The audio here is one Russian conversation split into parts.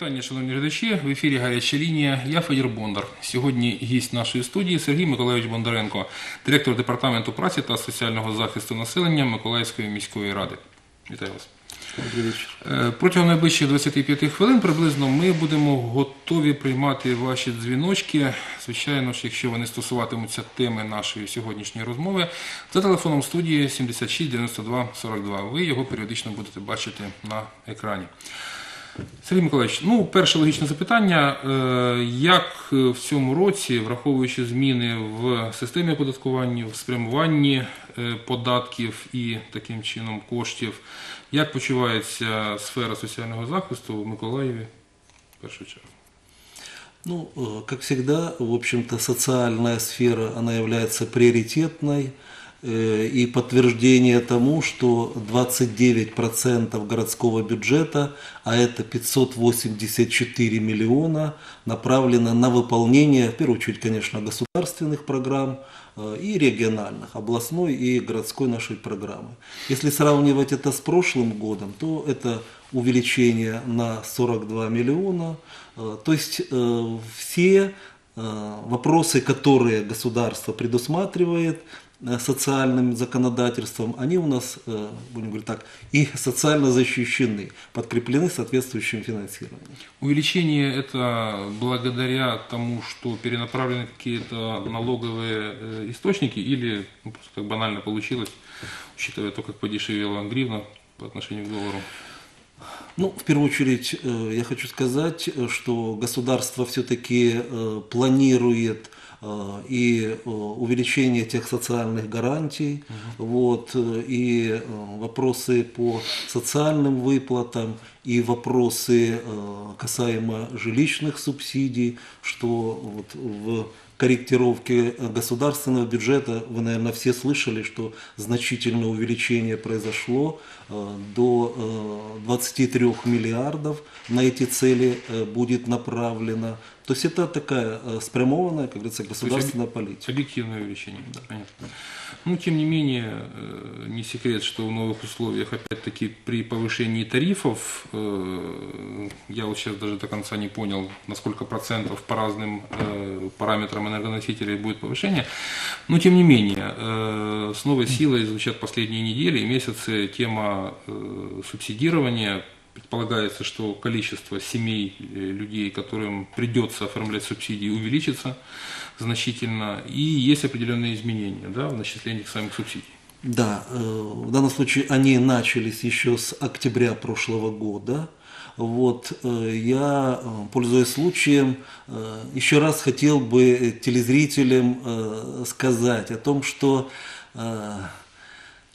вітання, шановні глядачі. В ефірі гаряча лінія. Я Федір Бондар. Сьогодні гість нашої студії Сергій Миколаївич Бондаренко, директор департаменту праці та соціального захисту населення Миколаївської міської ради. Вітаю вас. Е, Протягом найближчих 25 хвилин приблизно ми будемо готові приймати ваші дзвіночки. Звичайно ж, якщо вони стосуватимуться теми нашої сьогоднішньої розмови, за телефоном студії 76 92 42. Ви його періодично будете бачити на екрані. Сергій Миколаївич, ну, перше логічне запитання. Е, Як е, в цьому році, враховуючи зміни в системі оподаткування, в спрямуванні е, податків і таким чином коштів, як почувається сфера соціального захисту в Миколаєві в першу чергу? Ну, как всегда, в общем-то, социальная сфера, она является приоритетной. Э, И подтверждение тому, что 29% городского бюджета, а это 584 миллиона, направлено на выполнение, в первую очередь, конечно, государственных программ э, и региональных, областной и городской нашей программы. Если сравнивать это с прошлым годом, то это увеличение на 42 миллиона. Э, То есть все вопросы, которые государство предусматривает социальным законодательством, они у нас, э, будем говорить так, и социально защищены, подкреплены соответствующим финансированием. Увеличение это благодаря тому, что перенаправлены какие-то налоговые э, источники или ну, просто так банально получилось, учитывая то, как подешевела гривна по отношению к доллару? Ну, в первую очередь, э, я хочу сказать, э, что государство все-таки э, планирует э, и э, увеличение тех социальных гарантий, вот, э, и э, вопросы по социальным выплатам, и вопросы э, касаемо жилищных субсидий, что вот в корректировке э, государственного бюджета, вы, наверное, все слышали, что значительное увеличение произошло э, до э, 23 миллиардов на эти цели э, будет направлено. То есть это такая э, спрямованная, как говорится, государственная политика. Объективное увеличение, да, понятно. Ну, тем не менее, э, не секрет, что в новых условиях, опять-таки, при повышении тарифов, э, я вот сейчас даже до конца не понял, на сколько процентов по разным параметрам энергоносителей будет повышение, но тем не менее, с новой силой звучат последние недели и месяцы тема субсидирования Предполагается, что количество семей, э, людей, которым придется оформлять субсидии, увеличится значительно. И есть определенные изменения да, в начислениях самих субсидий. Да, э, в данном случае они начались еще с октября прошлого года. Вот, э, я, пользуясь случаем, еще раз хотел бы телезрителям сказать о том, что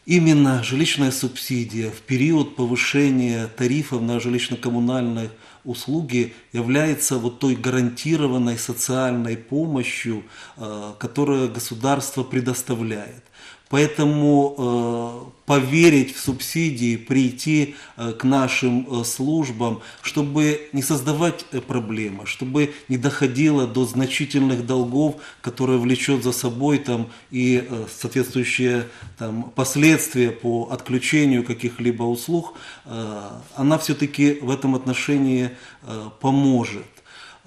именно жилищная субсидия в период повышения тарифов на жилищно-коммунальные услуги является вот той гарантированной социальной помощью, э, которую государство предоставляет. Поэтому э, поверить в субсидии, прийти э, к нашим э, службам, чтобы не создавать э, проблемы, чтобы не доходило до значительных долгов, которые влечет за собой там, и э, соответствующие там, последствия по отключению каких-либо услуг, э, она все-таки в этом отношении э, поможет.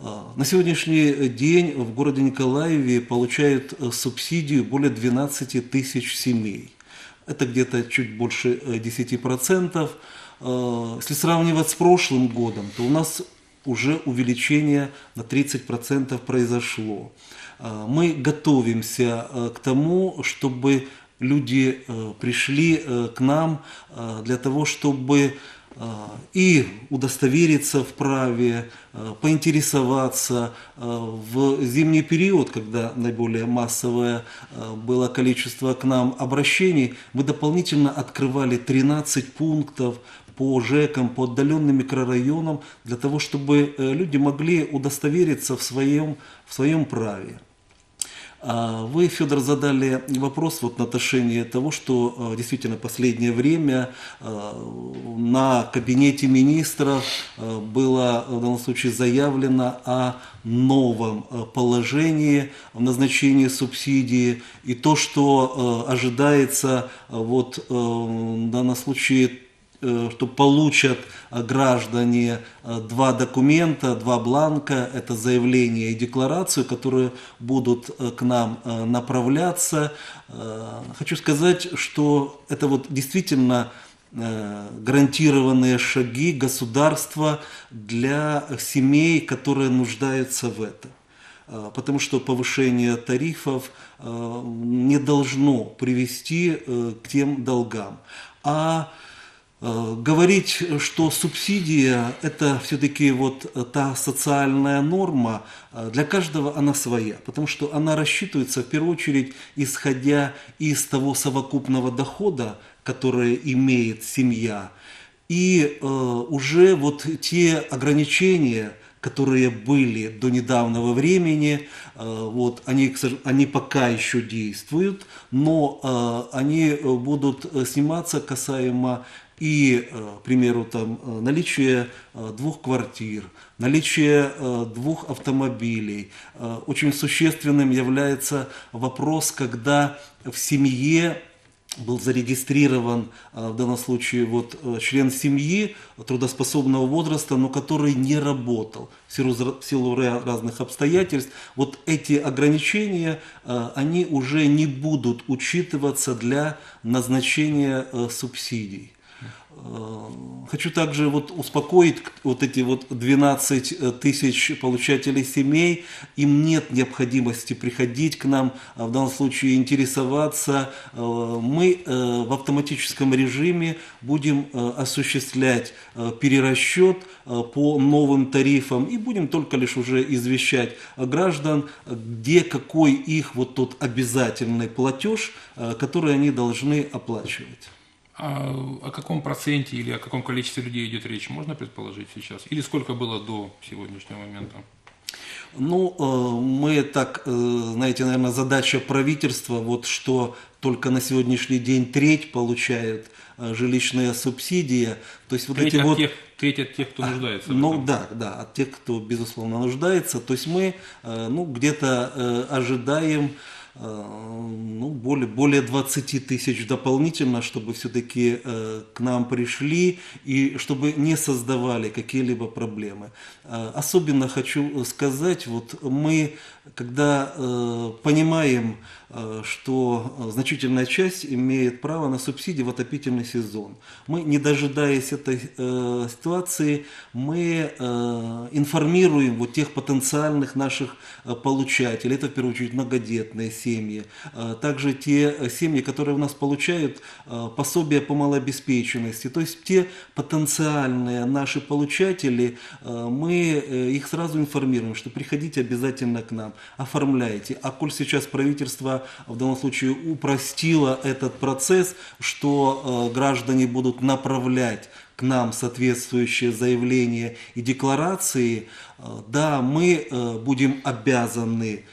А, На сегодняшний день в городе Николаеве получают э, субсидию более 12 тысяч семей. Это где-то чуть больше э, 10%. А, Если сравнивать с прошлым годом, то у нас уже увеличение на 30% произошло. А, Мы готовимся э, к тому, чтобы люди э, пришли э, к нам э, для того, чтобы э, и удостовериться в праве, э, поинтересоваться э, в зимний период, когда наиболее массовое было количество к нам обращений, мы дополнительно открывали 13 пунктов по ЖЭКам, по отдаленным микрорайонам, для того, чтобы э, люди могли удостовериться в своем, в своем праве. А Вы, Федор, задали вопрос вот в отношении того, что э, действительно последнее время э, на кабинете министров было в данном случае заявлено о новом положении в назначении субсидии. И то, что ожидается вот в данном случае что получат э, граждане э, два документа, два бланка, это заявление и декларацию, которые будут э, к нам э, направляться. Э, Хочу сказать, что это вот действительно э, гарантированные шаги государства для семей, которые нуждаются в этом. Э, Потому что повышение тарифов э, не должно привести э, к тем долгам. А Э, Говорить, что субсидия – это все-таки вот э, та социальная норма, э, для каждого она своя, потому что она рассчитывается в первую очередь исходя из того совокупного дохода, который имеет семья, и э, уже вот те ограничения, которые были до недавнего времени, э, вот, они, они пока еще действуют, но э, они э, будут э, сниматься касаемо и, э, к примеру, там, э, наличие э, двух квартир, наличие двух автомобилей. Очень существенным является вопрос, когда в семье был зарегистрирован в данном случае вот член семьи трудоспособного возраста, но который не работал в силу, в силу ра- разных обстоятельств. Вот эти ограничения, они уже не будут учитываться для назначения субсидий. Э, Хочу также вот успокоить вот эти вот 12 тысяч получателей семей. Им нет необходимости приходить к нам, а в данном случае интересоваться. Э, Мы э, в автоматическом режиме будем э, осуществлять э, перерасчет э, по новым тарифам и будем только лишь уже извещать э, граждан, э, где какой их вот тот обязательный платеж, э, который они должны оплачивать. А о каком проценте или о каком количестве людей идет речь, можно предположить сейчас? Или сколько было до сегодняшнего момента? Ну, э, мы так, э, знаете, наверное, задача правительства, вот что только на сегодняшний день треть получает э, жилищные субсидии. То есть вот Треть, эти от вот... тех, треть от тех, кто нуждается. в Ну да, да, от тех, кто, безусловно, нуждается. То есть мы ну, где-то ожидаем ну, более, более 20 тысяч дополнительно, чтобы все-таки э, к нам пришли и чтобы не создавали какие-либо проблемы. Э, Особенно хочу сказать, вот мы, когда э, понимаем, э, что э, значительная часть имеет право на субсидии в отопительный сезон, мы, не дожидаясь этой э, ситуации, мы э, информируем вот тех потенциальных наших э, получателей, это в первую очередь многодетные семьи, э, также те э, семьи, которые у нас получают э, пособие по малообеспеченности, то есть те потенциальные наши получатели, э, мы э, их сразу информируем, что приходите обязательно к нам, оформляйте. А коль сейчас правительство в данном случае упростило этот процесс, что э, граждане будут направлять к нам соответствующие заявления и декларации, э, да, мы э, будем обязаны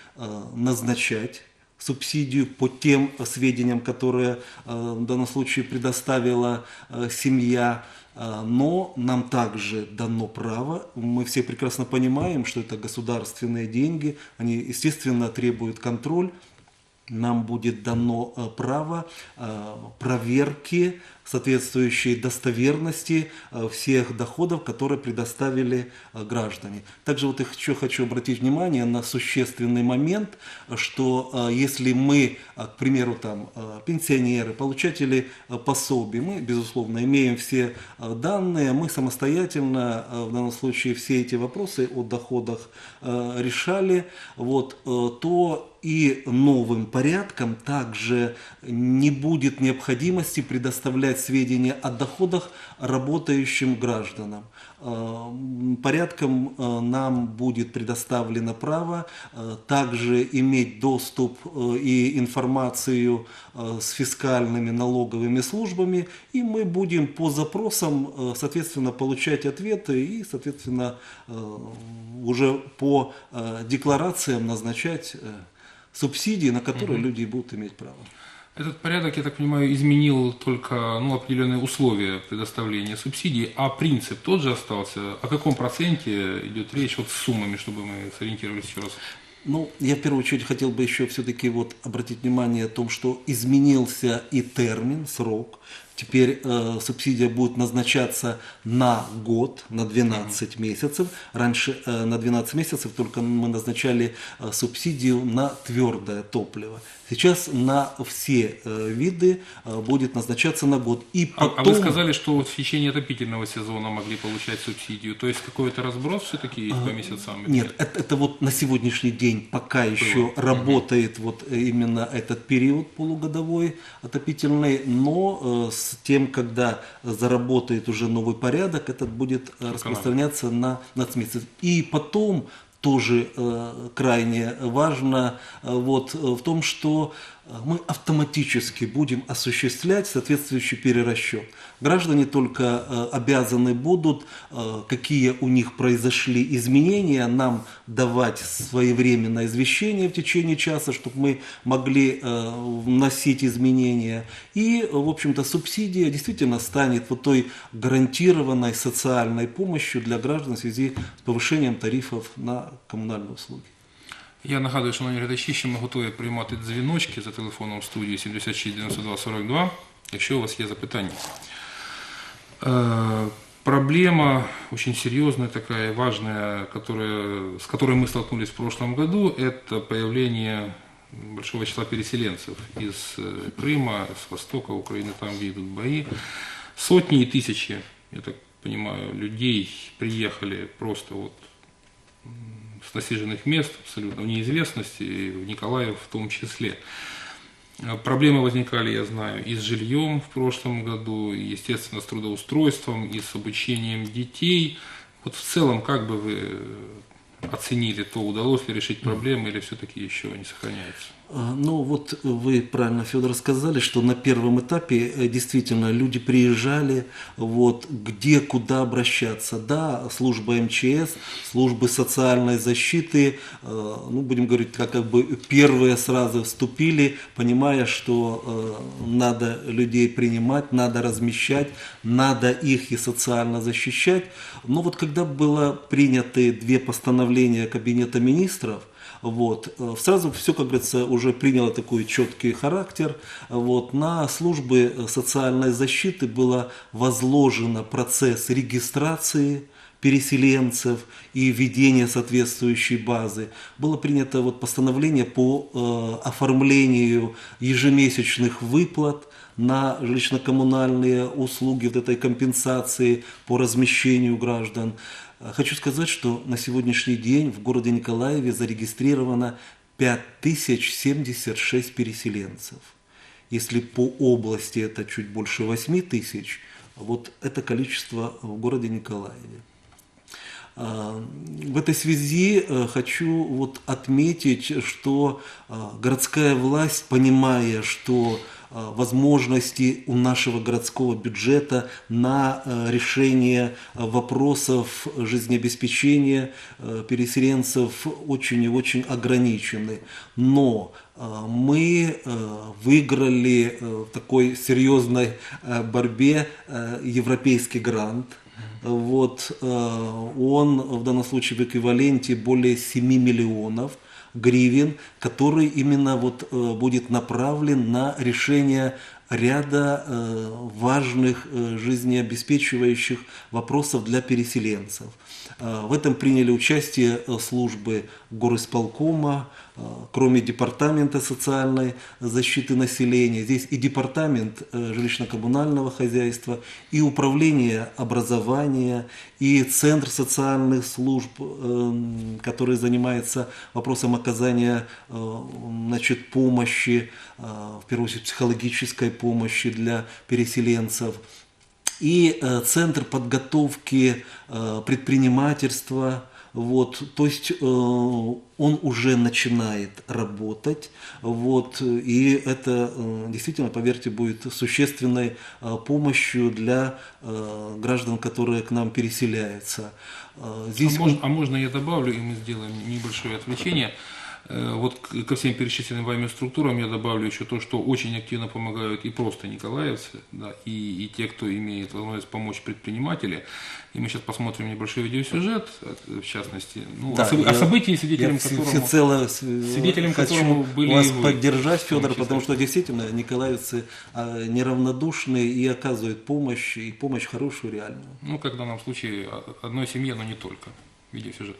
назначать субсидию по тем сведениям, которые в данном случае предоставила семья. Но нам также дано право, мы все прекрасно понимаем, что это государственные деньги, они, естественно, требуют контроль, нам будет дано э, право э, проверки соответствующей достоверности э, всех доходов, которые предоставили граждане. Также вот еще хочу обратить внимание на существенный момент, что если мы, к примеру, там, пенсионеры, получатели пособий, мы, безусловно, имеем все данные, мы самостоятельно в данном случае все эти вопросы о доходах решали, вот, то и новым порядком также не будет необходимости предоставлять сведения о доходах работающим гражданам. Э, Порядком э, нам будет предоставлено право э, также иметь доступ и информацию с фискальными налоговыми службами, и мы будем по запросам, соответственно, получать ответы и, соответственно, уже по декларациям назначать субсидии, на которые люди будут иметь право. Этот порядок, я так понимаю, изменил только ну, определенные условия предоставления субсидий, а принцип тот же остался. О каком проценте идет речь вот с суммами, чтобы мы сориентировались еще раз? Ну, я в первую очередь хотел бы еще все-таки вот обратить внимание о том, что изменился и термин, срок. Теперь э, субсидия будет назначаться на год, на 12 месяцев. Раньше э, на 12 месяцев только мы назначали э, субсидию на твердое топливо. Сейчас на все э, виды э, будет назначаться на год. И А, потом... а вы сказали, что вот в течение отопительного сезона могли получать субсидию. То есть какой-то разброс все-таки есть по месяцам? или А, Нет, это, это вот на сегодняшний день пока еще работает вот э, именно этот период полугодовой отопительный, но э, с тем, когда заработает уже новый порядок, этот будет э, распространяться на 12 месяцев. И потом тоже э, крайне важно э, вот, э, в том, что мы автоматически будем осуществлять соответствующий перерасчет. Граждане только э, обязаны будут, э, какие у них произошли изменения, нам давать своевременное извещение в течение часа, чтобы мы могли э, вносить изменения. И, в общем-то, субсидия действительно станет вот той гарантированной социальной помощью для граждан в связи с повышением тарифов на коммунальные услуги. Я нагадую, шановні глядачі, що ми готові приймати дзвіночки за телефоном студії 76 92 42, якщо у вас є запитання. Э, Проблема очень серьезная такая, важная, которая, с которой мы столкнулись в прошлом году, это появление большого числа переселенцев из э, Крыма, с востока Украины, там, где идут бои. Сотни и тысячи, я так понимаю, людей приехали просто вот с насиженных мест, абсолютно в неизвестности, и в Николаев в том числе. Проблемы возникали, я знаю, и с жильем в прошлом году, и, естественно, с трудоустройством, и с обучением детей. Вот в целом, как бы вы оценили то, удалось ли решить проблемы, или все-таки еще не сохраняется? А, Ну вот вы правильно, Федор, сказали, что на первом этапе э, действительно люди приезжали, вот, где, куда обращаться. Да, служба МЧС, службы социальной защиты, э, ну, будем говорить, как, как бы первые сразу вступили, понимая, что э, надо людей принимать, надо размещать, надо их и социально защищать. Но вот когда было приняты две постановления Кабинета министров, вот. э, Сразу все, как говорится, уже приняло такой четкий характер. Вот. На службы э, социальной защиты было возложено процесс регистрации переселенцев и введения соответствующей базы. Было принято вот постановление по э, оформлению ежемесячных выплат на жилищно-коммунальные услуги, вот этой компенсации по размещению граждан. Хочу сказать, что на сегодняшний день в городе Николаеве зарегистрировано 5076 переселенцев. Если по области это чуть больше 8 тысяч, вот это количество в городе Николаеве. А, В этой связи э, хочу вот отметить, что а, городская власть, понимая, что возможности у нашего городского бюджета на э, решение э, вопросов жизнеобеспечения э, переселенцев очень и очень ограничены. Но э, мы э, выиграли э, в такой серьезной э, борьбе э, европейский грант – вот, э, он в данном случае в эквиваленте более 7 миллионов гривен, который именно вот э, будет направлен на решение ряда э, важных э, жизнеобеспечивающих вопросов для переселенцев. В этом приняли участие службы горосполкома, кроме департамента социальной защиты населения. Здесь и департамент э, жилищно-коммунального хозяйства, и управление образования, и центр социальных служб, э, который занимается вопросом оказания э, значит, помощи, э, в первую очередь психологической помощи для переселенцев и э, центр подготовки э, предпринимательства. Вот, то есть э, он уже начинает работать, вот, и это э, действительно, поверьте, будет существенной э, помощью для э, граждан, которые к нам переселяются. Э, А, Здесь мож- а можно я добавлю, и мы сделаем небольшое отвлечение. Э, Вот ко всем перечисленным вами структурам я добавлю еще то, что очень активно помогают и просто николаевцы, да, и, и те, кто имеет возможность помочь предприниматели. И мы сейчас посмотрим небольшой видеосюжет, э, в частности, ну, о, Да, о я- событии, свидетелем я которому... всецело свидетелем хочу которому были вас вы, поддержать, Федор, потому что действительно николаевцы а, неравнодушны и оказывают помощь, и помощь хорошую, реальную. Ну, как в данном случае, о- одной семье, но не только. Видеосюжет.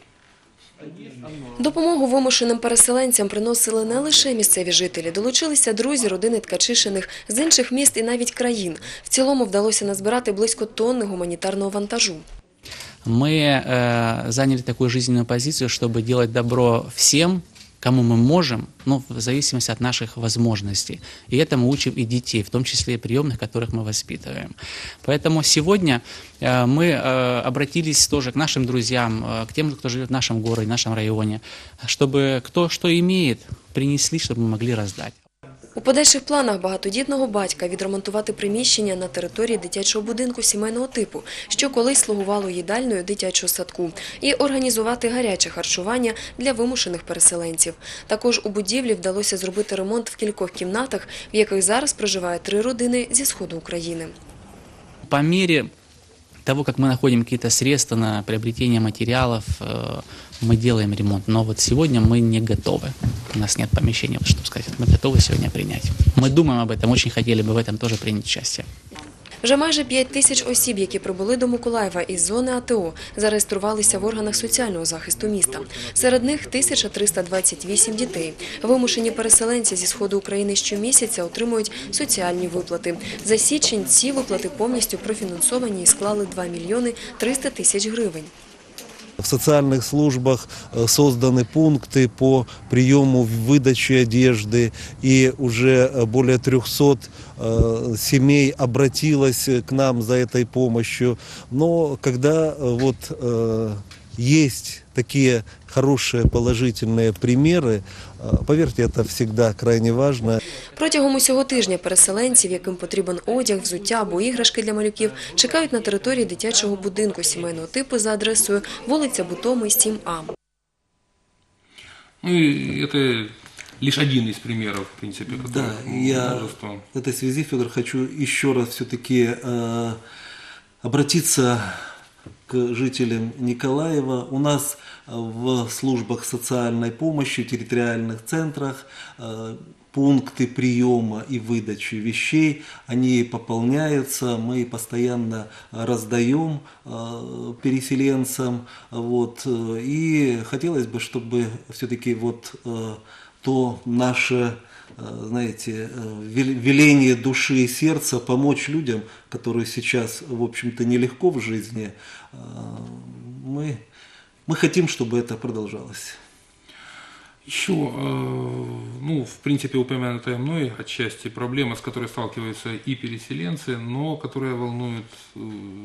Допомогу вимушеним переселенцям приносили не лише місцеві жителі, долучилися друзі, родини Ткачишиних з інших міст і навіть країн. В цілому вдалося назбирати близько тонни гуманітарного вантажу. Мы э, заняли такую жизненную позицию, чтобы делать добро всем, Кому мы можем, ну, в зависимости от наших возможностей. И это мы учим и детей, в том числе и приемных, которых мы воспитываем. Поэтому сегодня э, мы э, обратились тоже к нашим друзьям, э, к тем, кто живет в нашем городе, в нашем районе, чтобы кто что имеет, принесли, чтобы мы могли раздать. У подальших планах багатодітного батька відремонтувати приміщення на території дитячого будинку сімейного типу, що колись слугувало їдальною дитячого садку, і організувати гаряче харчування для вимушених переселенців. Також у будівлі вдалося зробити ремонт в кількох кімнатах, в яких зараз проживає три родини зі сходу України. По мере того, как мы находим какие-то средства на приобретение материалов, э, мы делаем ремонт. Но вот сегодня мы не готовы. У нас нет помещения, вот что сказать. Мы готовы сегодня принять. Мы думаем об этом, очень хотели бы в этом тоже принять участие. Вже майже 5 тисяч осіб, які прибули до Миколаєва із зони АТО, зареєструвалися в органах соціального захисту міста. Серед них 1328 дітей. Вимушені переселенці зі сходу України щомісяця отримують соціальні виплати. За січень ці виплати повністю профінансовані і склали 2 мільйони 300 тисяч гривень. В социальных службах э, созданы пункты по приему, выдаче одежды, и уже э, более 300 э, семей обратилось к нам за этой помощью. Но когда вот есть такие хорошие положительные примеры, э, поверьте, это всегда крайне важно. Протягом усього тижня переселенців, яким потрібен одяг, взуття або іграшки для малюків, чекають на території дитячого будинку сімейного типу за адресою вулиця Бутоми, 7А. Ну и это лишь один из примеров, в принципе, которых Да, я множество. в этой связи, Федор, хочу еще раз все-таки обратиться к жителям Николаева. У нас э, в службах социальной помощи, территориальных центрах э, пункты приема и выдачи вещей, они пополняются, мы постоянно раздаем э, переселенцам. Вот, и хотелось бы, чтобы все-таки вот то наше знаете, э, вел- веление души и сердца помочь людям, которые сейчас, в общем-то, нелегко в жизни, э, мы, мы хотим, чтобы это продолжалось. Еще, э, ну, в принципе, упомянутая мной отчасти проблема, с которой сталкиваются и переселенцы, но которая волнует э,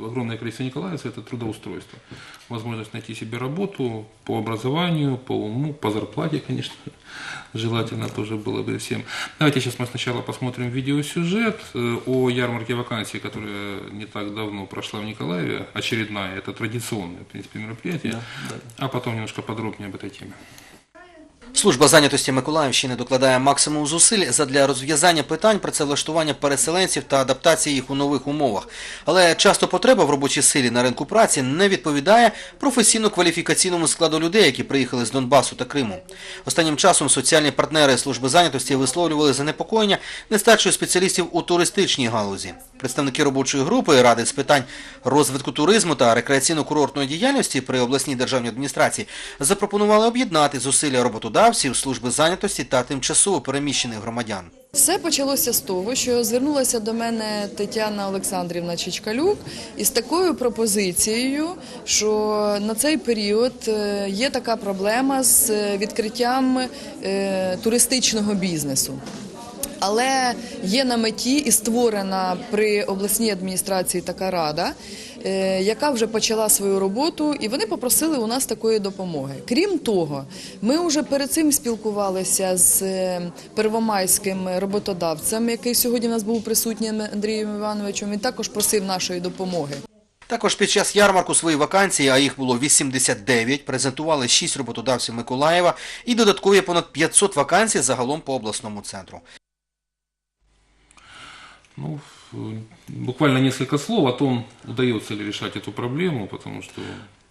огромное количество николаевцев, это трудоустройство. Возможность найти себе работу по образованию, по уму, по зарплате, конечно, желательно тоже было бы всем. Давайте сейчас мы сначала посмотрим видеосюжет э, о ярмарке вакансий, которая не так давно прошла в Николаеве, очередная, это традиционное, в принципе, мероприятие, а потом немножко подробнее об этой теме. Служба зайнятості Миколаївщини докладає максимум зусиль задля розв'язання питань працевлаштування переселенців та адаптації їх у нових умовах. Але часто потреба в робочій силі на ринку праці не відповідає професійно-кваліфікаційному складу людей, які приїхали з Донбасу та Криму. Останнім часом соціальні партнери служби зайнятості висловлювали занепокоєння нестачою спеціалістів у туристичній галузі. Представники робочої групи Ради з питань розвитку туризму та рекреаційно-курортної діяльності при обласній державній адміністрації запропонували об'єднати зусилля роботодавців, служби зайнятості та тимчасово переміщених громадян. Все почалося з того, що звернулася до мене Тетяна Олександрівна Чичкалюк із такою пропозицією, що на цей період е, є така проблема з відкриттям е, туристичного бізнесу. Але є на меті і створена при обласній адміністрації така рада, е, яка вже почала свою роботу, і вони попросили у нас такої допомоги. Крім того, ми вже перед цим спілкувалися з е, первомайським роботодавцем, який сьогодні у нас був присутнім Андрієм Івановичем. Він також просив нашої допомоги. Також під час ярмарку свої вакансії, а їх було 89, презентували 6 роботодавців Миколаєва і додаткові понад 500 вакансій загалом по обласному центру. Ну, э, буквально несколько слов о том, удается ли решать эту проблему, потому что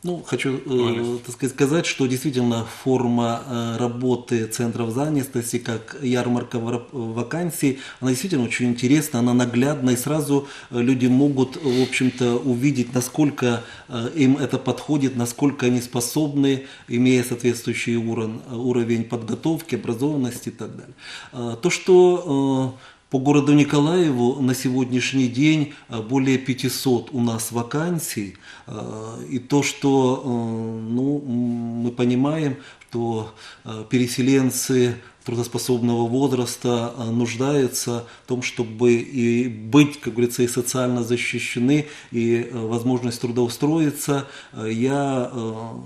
Ну, хочу э, так сказать, сказать, что действительно форма э, работы центров занятости, как ярмарка вра- вакансий, она действительно очень интересна, она наглядна, и сразу э, люди могут, в общем-то, увидеть, насколько э, им это подходит, насколько они способны, имея соответствующий урон- уровень подготовки, образованности и так далее. Э, То, что э, по городу Николаеву на сегодняшний день э, более 500 у нас вакансий. э, И то, что э, ну, мы понимаем, что переселенцы трудоспособного возраста э, нуждаются в том, чтобы и быть, как говорится, и социально защищены, и э, возможность трудоустроиться. Э, Я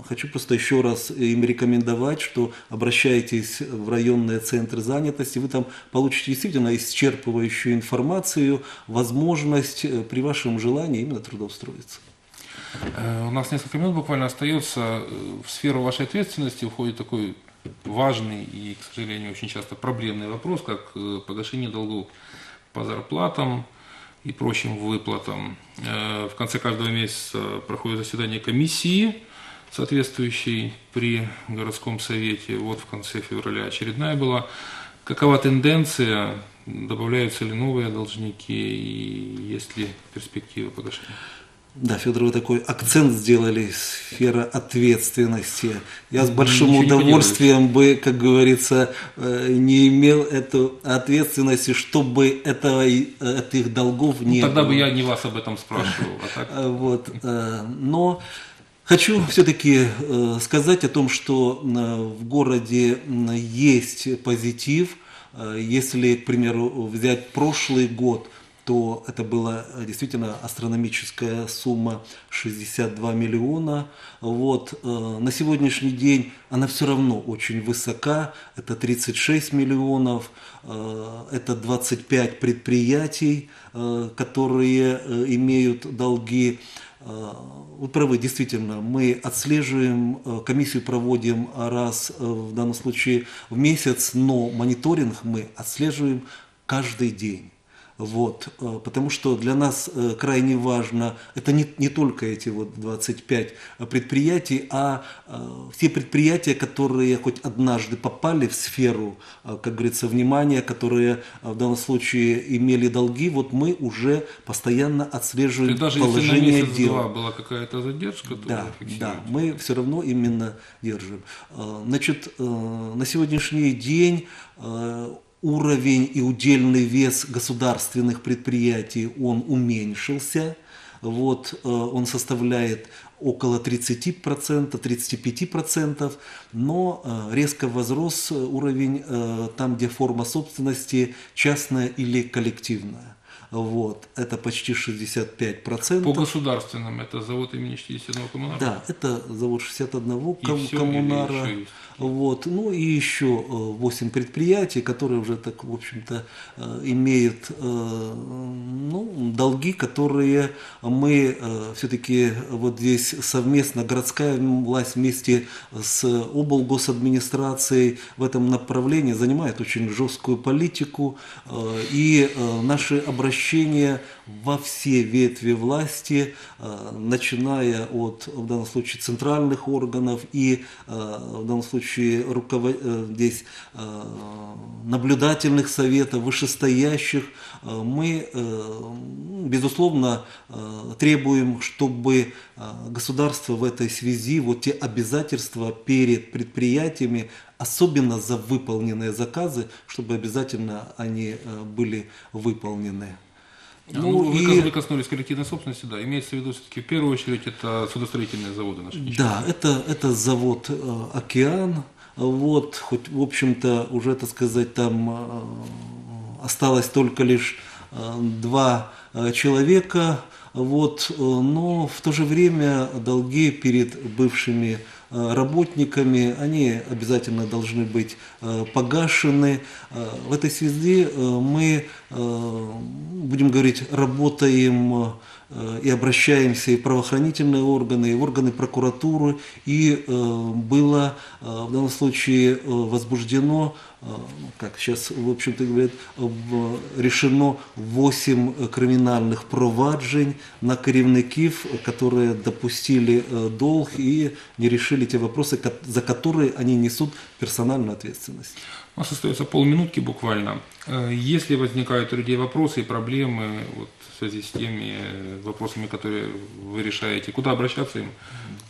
хочу просто еще раз им рекомендовать, что обращайтесь в районные центры занятости, вы там получите действительно исчерпывающую информацию, возможность э, при вашем желании именно трудоустроиться. Э, У нас несколько минут буквально остается. Э, В сферу вашей ответственности входит такой важный и, к сожалению, очень часто проблемный вопрос, как э, погашение долгов по зарплатам и прочим выплатам. Э, В конце каждого месяца проходит заседание комиссии, соответствующей при городском совете. Вот в конце февраля очередная была. Какова тенденция? Добавляются ли новые должники и есть ли перспективы погашения? Да, Федор, вы такой акцент сделали, сфера ответственности. Я с большим ничего удовольствием бы, как говорится, э, не имел эту ответственность, чтобы этого, и- э, этих долгов не Ну, Тогда было. бы я не вас об этом спрашивал, а так Вот, э, но хочу все-таки сказать о том, что в городе есть позитив. Если, к примеру, взять прошлый год, то это была э, действительно астрономическая сумма 62 миллиона. Вот. э, На сегодняшний день она все равно очень высока, это 36 миллионов, э, это 25 предприятий, которые имеют долги. Вы правы, действительно, мы отслеживаем, комиссию проводим раз в данном случае в месяц, но мониторинг мы отслеживаем каждый день. Вот, э, потому что для нас э, крайне важно, это не, не только эти вот 25 предприятий, а э, все предприятия, которые хоть однажды попали в сферу, э, как говорится, внимания, которые э, в данном случае имели долги, вот мы уже постоянно отслеживаем даже если на положение месяц-два дела. была какая-то задержка, то Да, да, мы все равно именно держим. Э, Значит, э, на сегодняшний день э, уровень и удельный вес государственных предприятий, он уменьшился. Вот, э, он составляет около 30%, 35%, но э, резко возрос уровень э, там, где форма собственности частная или коллективная. Вот, это почти 65%. По государственным это завод имени 61 коммунара? Да, это завод 61 И ком- всё, коммунара. есть? Вот. Ну и еще 8 предприятий, которые уже так, в общем-то, э, имеют э, ну, долги, которые мы все-таки вот здесь совместно, городская власть вместе с облгосадминистрацией в этом направлении занимает очень жесткую политику. э, И э, наши обращения во все ветви власти, э, начиная от, в данном случае, центральных органов и, э, в данном случае, э, здесь наблюдательных советов, вышестоящих, мы, безусловно, требуем, чтобы государство в этой связи, вот те обязательства перед предприятиями, особенно за выполненные заказы, чтобы обязательно они были выполнены. А, Ну, вы, кос- вы коснулись коллективной собственности, да. Имеется в виду все-таки в первую очередь это судостроительные заводы наши. Да, это, это завод э, «Океан». Вот, хоть, в общем-то, уже, так сказать, там э, осталось только лишь э, два э, человека, вот, э, но в то же время долги перед бывшими работниками, они обязательно должны быть э, погашены. Э, В этой связи э, мы, э, будем говорить, работаем э, э, и обращаемся и в правоохранительные органы, и в органы прокуратуры, и э, было э, в данном случае э, возбуждено, э, как сейчас, в общем-то, говорят, в- решено 8 кримінальних проваджень на керівників, которые допустили э, долг и не решили те вопросы, ко- за которые они несут персональную ответственность. У нас остается полминутки буквально. Э, Если возникают у людей вопросы и проблемы вот, в связи с теми э, вопросами, которые вы решаете, куда обращаться им?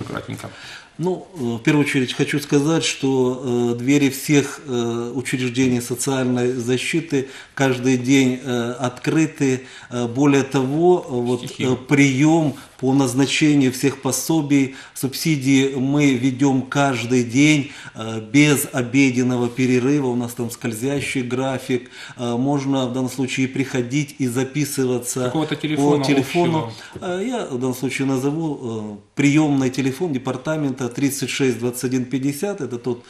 Кратенько. Ну, э, в первую очередь хочу сказать, что э, двери всех э, учреждений социальной защиты каждый день э, открыты. Более того, э, вот э, прием по назначению всех пособий, субсидии мы ведем каждый день э, без обеденного перерыва. У нас там скользящий график. Э, Можно в данном случае приходить и записываться по телефону. общего. Э, Я в данном случае назову приемный телефон департамента 36 21 50. Это тот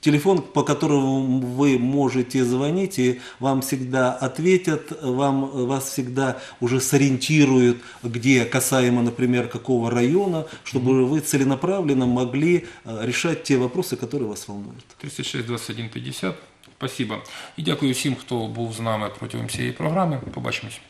телефон, по которому вы можете звонить, и вам всегда ответят, вам, вас всегда уже сориентируют, где касаемо, например, какого района, чтобы вы целенаправленно могли э, решать те вопросы, которые вас волнуют. 36 21 50. Спасибо. І дякую всім, хто був з нами протягом цієї програми. Побачимось.